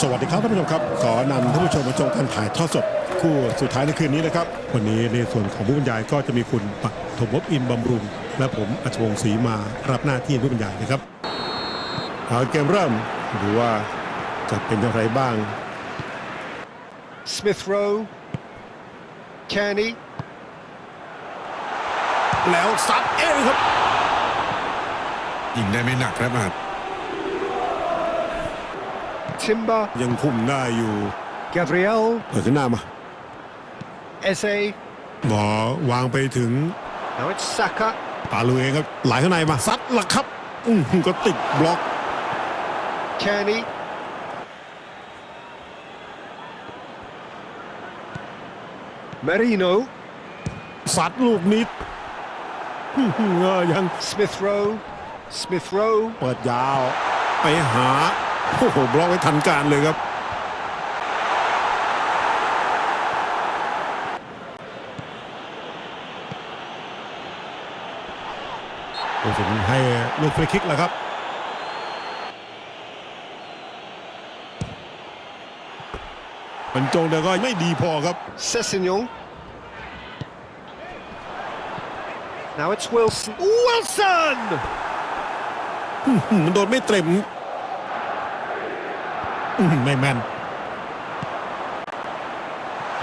สวัสดีครับท่านผู้ชมครับ ขอนำท่านผู้ชมมาชมการถ่ายทอดสดคู่สุดท้ายในคืนนี้นะครับ วันนี้ในส่วนของผู้บรรยายก็จะมีคุณปฐมภพอินทร์บำรุง และผมอัชวงศ์ศรีมารับหน้าที่ผู้บรรยายนะครับเอาเกมเริ่มดูว่าจะเป็นอย่างไรบ้าง Smith Rowe. Kearney. แล้วซัดเองครับยิงได้ไม่หนักครับอาจ Timber. ยังคุมได้อยู่ Gabriel. เปิดขึ้นหน้ามา Eze. บอลวางไปถึง Now it's Saka. ปาลูเองครับไหลข้างในมาซัดละครับอื้อหือก็ติดบล็อก Kearney. Marino. ซัดลูกนี้อื้อหือยัง Smith Rowe. Smith Rowe. เปิดยาว ไปหา โอ้โหบล็อกไว้ทันการเลยครับผู้สินให้ลูกฟรีคิกแล้วครับบรรจงแต่ก็ไม่ดีพอครับ Sessignon. Now it's Wilson. Wilson! มันโดนไม่เต็มอื้อหือ ไม่แม่น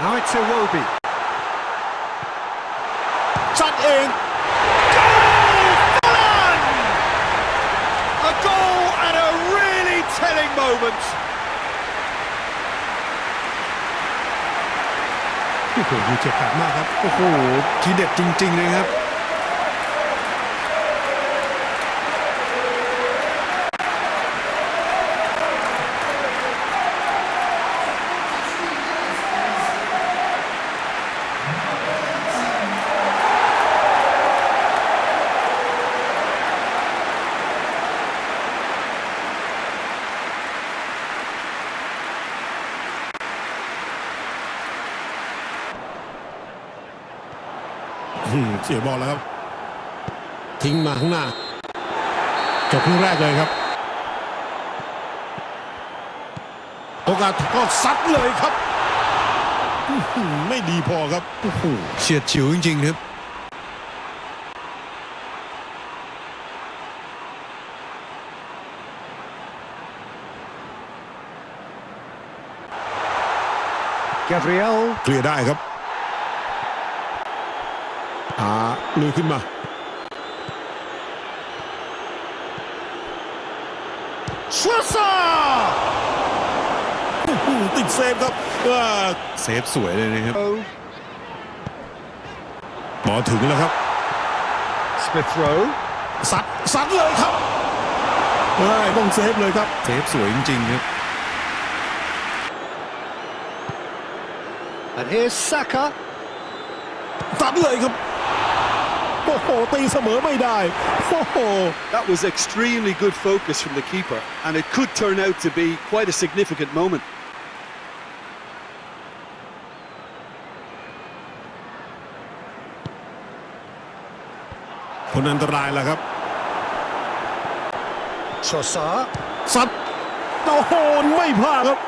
Now it's Iwobi. ซัดเอง A goal at a really telling moment. โอ้โหดูเฉียบขาดมากครับ โอ้โหทีเด็ดจริง ๆ เลยครับ เสียบอลแล้วครับ ทิ้งมาข้างหน้าจบครึ่งแรกเลยครับ โอกาสก็ซัดเลยครับอื้อหือไม่ดีพอครับโอ้โหเฉียดฉิวจริงๆครับ Gabriel. เคลียร์ได้ครับ อาลุยขึ้นมา Schlosser! อื้อหือติดเซฟครับว่าเซฟสวยเลยนะครับ Rowe. บอลถึงแล้วครับ Smith Rowe. ซัดซัดเลยครับเฮ้ยต้องเซฟเลยครับ เซฟสวยจริงๆครับ And here's Saka. ซัดเลยครับโอ้โหตีเสมอไม่ได้โอ้โห That was extremely good focus from the keeper, and it could turn out to be quite a significant moment. คนอันตรายแล้วครับ Trossard. ซัดโอ้โหไม่พลาดครับ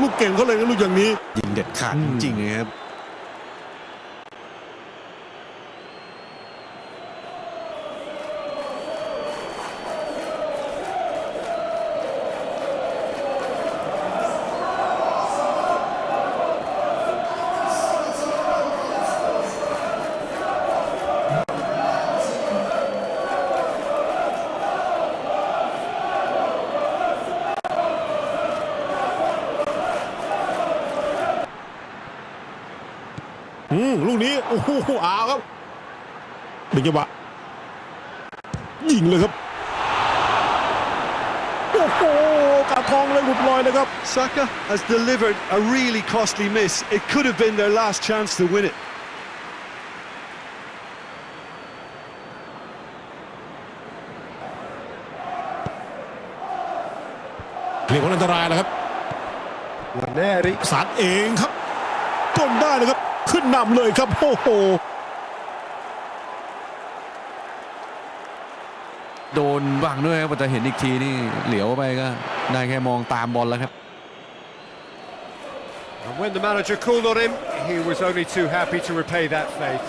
ลูกเก่งเขาเลยนะลูกอย่างนี้ ยิงเด็ดขาดจริงๆนะครับ นี้โอ้โหอาครับเป็นจังหวะยิงเลยครับโอ้โหกาทองเลยหลุดลอยเลยครับ Saka has delivered a really costly miss. It could have been their last chance to win it. เรียกว่าอันตรายแล้วครับ Waneri. สัดเองครับจนได้เลยครับ ขึ้นนำเลยครับโอ้โหโดนนบังด้วยครับพอจะเห็นอีกทีนี่เหลียวไปก็ได้แค่มองตามบอลแล้วครับ And when the manager called on him, he was only too happy to repay that faith.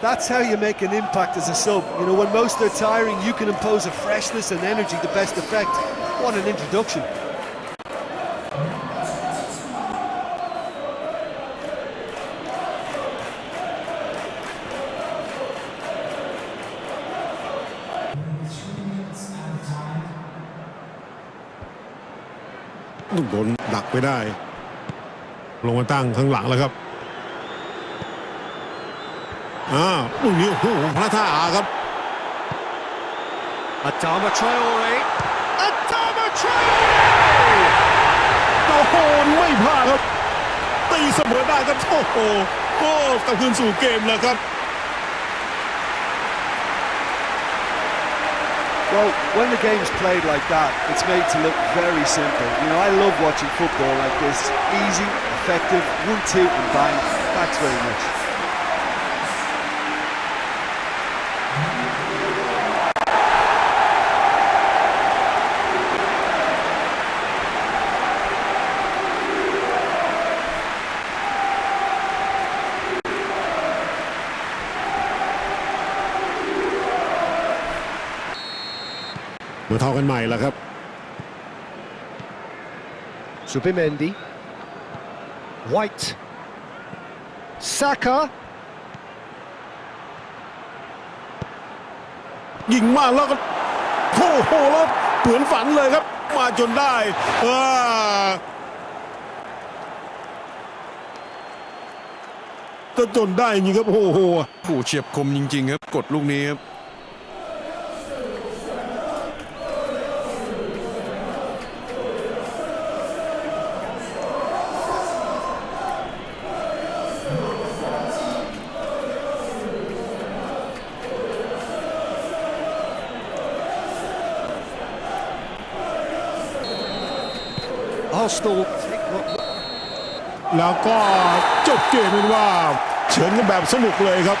That's how you make an impact as a sub. You know, when most are tiring, you can impose a freshness and energy to best effect. What an introduction. โดนดักไปได้ ลงมาตั้งข้างหลังแล้วครับอ้าวลูกนี้โอ้โหพระท่าอาครับ Adama Traore. Adama Traore! โอ้โหไม่พลาดครับ ตีเสมอได้ครับโอ้โหโอ้กลับคืนสู่เกมแล้วครับ Well, when the game's played like that, it's made to look very simple. You know, I love watching football like this. Easy, effective, one, two, and bang. Thanks very much.. มาเท่ากันใหม่แล้วครับ Subimendi. White. Saka. ยิงมากแล้วก็โอ้โหแล้วเหมือนฝันเลยครับ มาจนได้เออก็จนได้จริงครับโอ้โหผู้เฉียบคมจริง ๆ ครับ กดลูกนี้ครับ Arsenal แล้วก็จบเกมเป็นว่า เฉือนกันแบบสนุกเลยครับ